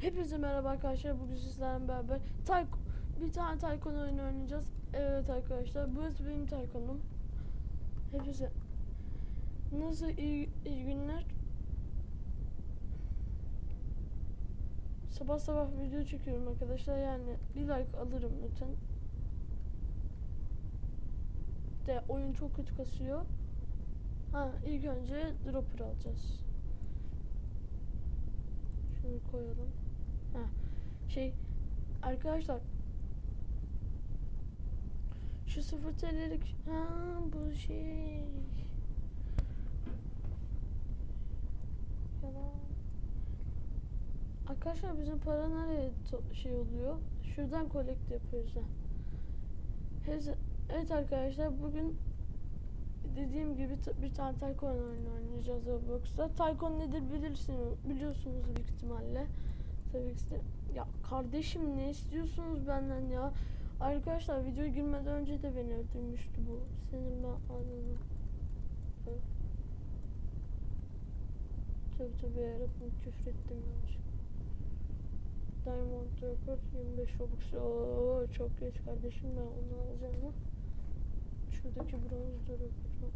Hepinize merhaba arkadaşlar. Bugün sizlerle beraber tay bir tane Taykon oyunu oynayacağız. Evet arkadaşlar. Burası benim Taykon'um. Hepinize nasıl iyi, iyi günler. Sabah sabah video çekiyorum arkadaşlar. Yani bir like alırım lütfen. De oyun çok kötü kasıyor. Ha ilk önce dropper alacağız. Şunu koyalım. Ha şey arkadaşlar. Şu sıfır TL'lik ha bu şey. Arkadaşlar bizim para nereye şey oluyor? Şuradan kolekt yapıyoruz ha. Evet arkadaşlar bugün dediğim gibi bir tane Tycoon oyunu oynayacağız Roblox'ta. Tycoon nedir bilirsiniz, biliyorsunuz büyük ihtimalle. De. Ya kardeşim ne istiyorsunuz benden ya? Arkadaşlar videoya girmeden önce de beni öldürmüştü bu. Senin ben ananı. Evet. Tabii tabii yarabbim küfür ettim yanlış. Diamond Dropper 25 Robux. Oo çok geç kardeşim ben onu alacağım. Şuradaki bronz Dropper.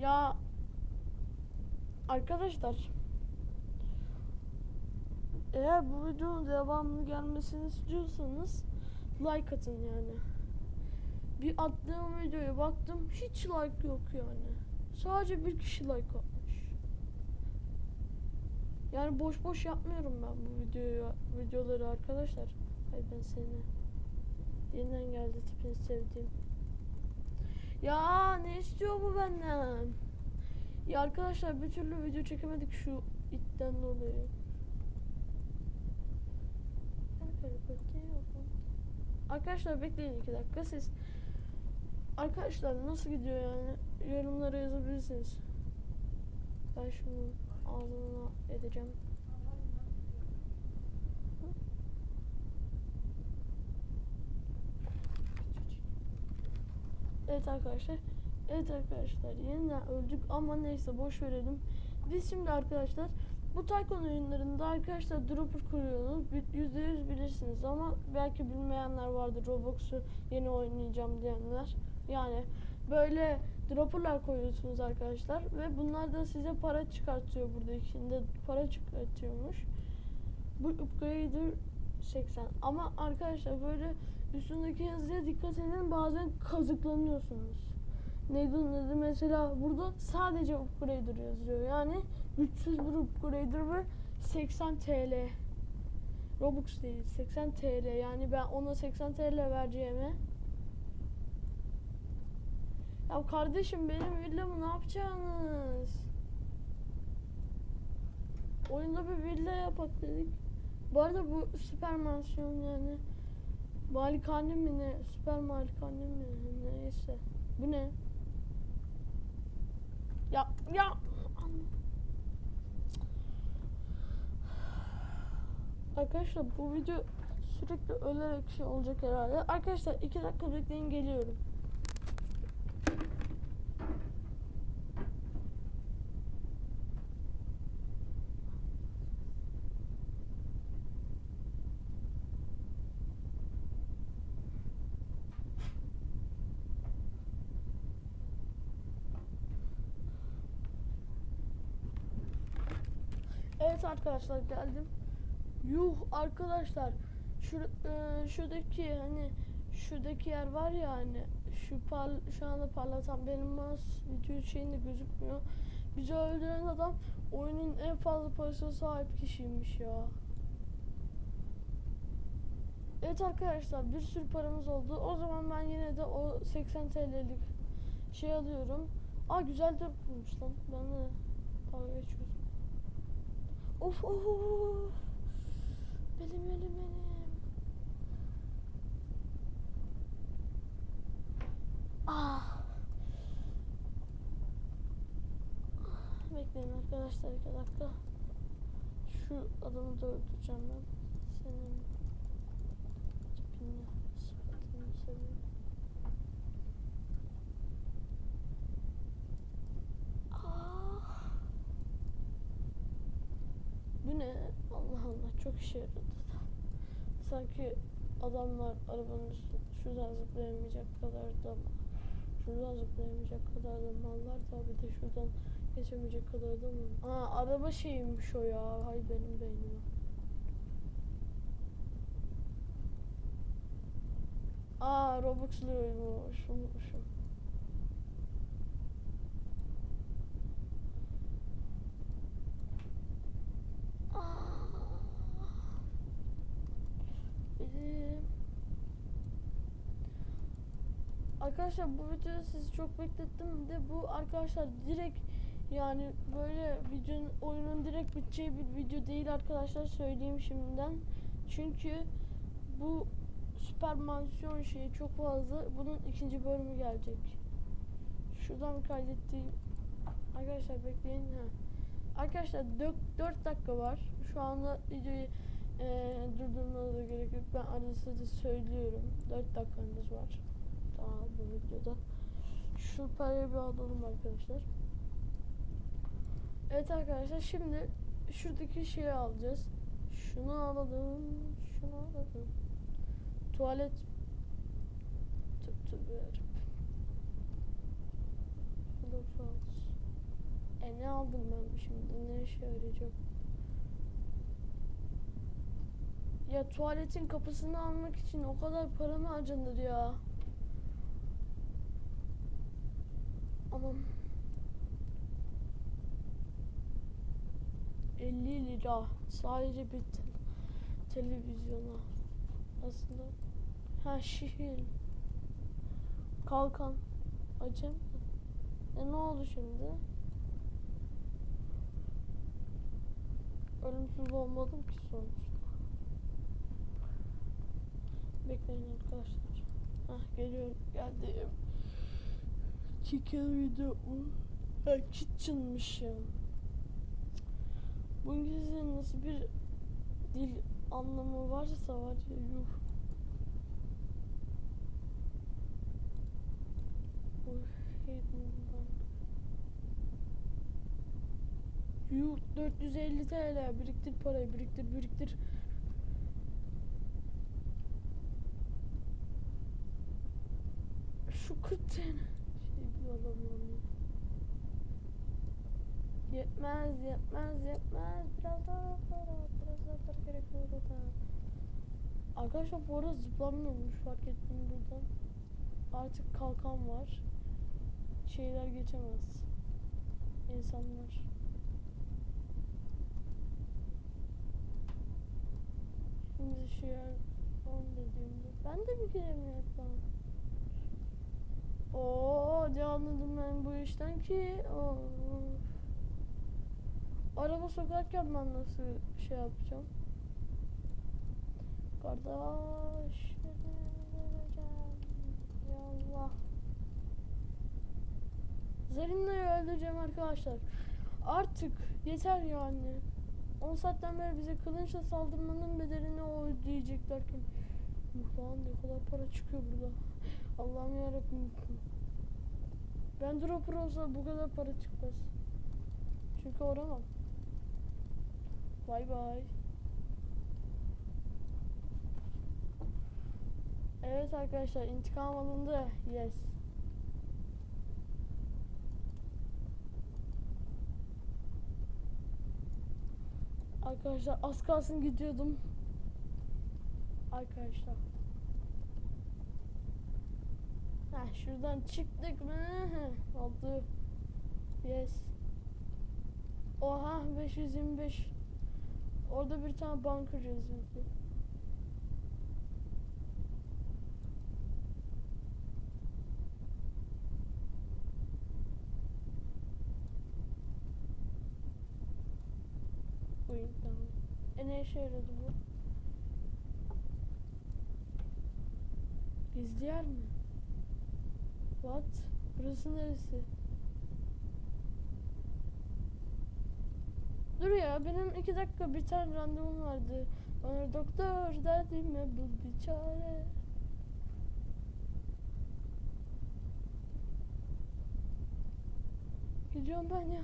Ya arkadaşlar eğer bu videonun devamlı gelmesini istiyorsanız like atın yani. Bir attığım videoya baktım hiç like yok yani. Sadece bir kişi like atmış. Yani boş boş yapmıyorum ben bu videoyu videoları arkadaşlar. Ay ben seni. Yeniden geldi tipini sevdiğim. Ya ne istiyor bu benden? Ya arkadaşlar bir türlü video çekemedik şu itten dolayı. Arkadaşlar bekleyin iki dakika siz. Arkadaşlar nasıl gidiyor yani? Yorumlara yazabilirsiniz. Ben şunu ağzına edeceğim. Evet arkadaşlar. Evet arkadaşlar yeniden öldük ama neyse boş verelim. Biz şimdi arkadaşlar bu Tycoon oyunlarında arkadaşlar dropper kuruyorsunuz. Yüzde yüz bilirsiniz ama belki bilmeyenler vardır Roblox'u yeni oynayacağım diyenler. Yani böyle dropperlar koyuyorsunuz arkadaşlar ve bunlar da size para çıkartıyor burada içinde para çıkartıyormuş. Bu upgrader 80 ama arkadaşlar böyle üstündeki yazıya dikkat edin bazen kazıklanıyorsunuz. Neydi adı mesela burada sadece upgrader yazıyor yani 300 bir upgrader ve 80 TL Robux değil 80 TL yani ben ona 80 TL vereceğime Ya kardeşim benim villamı ne yapacaksınız? Oyunda bir villa yapak dedik. Bu arada bu süper mansiyon yani. Malikane mi ne? Süper malikane mi? Neyse. Bu ne? Ya ya Arkadaşlar bu video sürekli ölerek şey olacak herhalde. Arkadaşlar iki dakika bekleyin geliyorum. Evet arkadaşlar geldim. Yuh arkadaşlar şu e, şuradaki hani şuradaki yer var ya hani şu par şu anda parlatan benim mouse video şeyinde gözükmüyor. Bizi öldüren adam oyunun en fazla parasına sahip kişiymiş ya. Evet arkadaşlar bir sürü paramız oldu. O zaman ben yine de o 80 TL'lik şey alıyorum. Aa güzel de bulmuş lan. Ben de dalga geçiyorum. Of of of. Benim benim benim. Ah. Bekleyin arkadaşlar iki dakika. Şu adamı da öldüreceğim ben. Senin tipini, sıfatını seviyorum. Ah. Bu ne? Allah Allah çok işe yaradı. Sanki adamlar arabanın üstü şuradan zıplayamayacak kadar da şuradan zıplayamayacak kadar da mallar da bir de şuradan geçemeyecek kadar da mı? Aa araba şeyiymiş o ya. Hay benim beynime. Aa Robux'luymuş. Unutmuşum. Benim. Arkadaşlar bu videoda sizi çok beklettim de bu arkadaşlar direkt yani böyle videonun oyunun direkt biteceği bir video değil arkadaşlar söyleyeyim şimdiden. Çünkü bu süper mansiyon şeyi çok fazla. Bunun ikinci bölümü gelecek. Şuradan kaydettiğim arkadaşlar bekleyin ha. Arkadaşlar 4, dakika var. Şu anda videoyu eee durdurmanıza gerek yok. Ben arada sırada söylüyorum. 4 dakikanız var. Daha bu videoda. Şu parayı bir alalım arkadaşlar. Evet arkadaşlar şimdi şuradaki şeyi alacağız. Şunu alalım. Şunu alalım. Tuvalet Tüp tüp ver. E ne aldım ben şimdi? Ne işe yarayacak? Ya tuvaletin kapısını almak için o kadar para mı harcanır ya? Aman. 50 lira sadece bir te- televizyona. Aslında ha şehir. Kalkan. Acem. E ne oldu şimdi? Ölümsüz olmadım ki sonuçta. Bekleyin arkadaşlar. Hah geliyorum. Geldim. Chicken video? Ha kitchen'mış ya. Bu İngilizcenin nasıl bir dil anlamı varsa var ya yuh. Yuh 450 TL biriktir parayı biriktir biriktir. Şu 40 TL ya. Yetmez, yetmez, yetmez. Biraz daha para, biraz daha para gerekiyor da. Arkadaşlar bu arada zıplamıyormuş fark ettim buradan. Artık kalkan var. Şeyler geçemez. İnsanlar. Şimdi şu yer on dediğimde. Ben de bir kere mi yapmam? Oo, anladım ben bu işten ki? Oo. Araba sokarken ben nasıl şey yapacağım? Kardeş vereceğim. Ya Allah. Zerina'yı öldüreceğim arkadaşlar. Artık yeter yani. 10 saatten beri bize kılınçla saldırmanın bedelini o ödeyecek derken. Lan ne kadar para çıkıyor burada. Allah'ım yarabbim. Ben dropper olsa bu kadar para çıkmaz. Çünkü oramam. Bay bay. Evet arkadaşlar intikam alındı. Yes. Arkadaşlar az kalsın gidiyordum. Arkadaşlar. Heh, şuradan çıktık mı? Heh, oldu. Yes. Oha 525. Orada bir tane bunker yazıyordu. Oyun tamam. E ne işe yaradı bu? Gizli yer mi? What? Burası neresi? Dur ya benim iki dakika bir tane randevum vardı. Bana doktor derdime bul bir çare. Gidiyorum ben ya.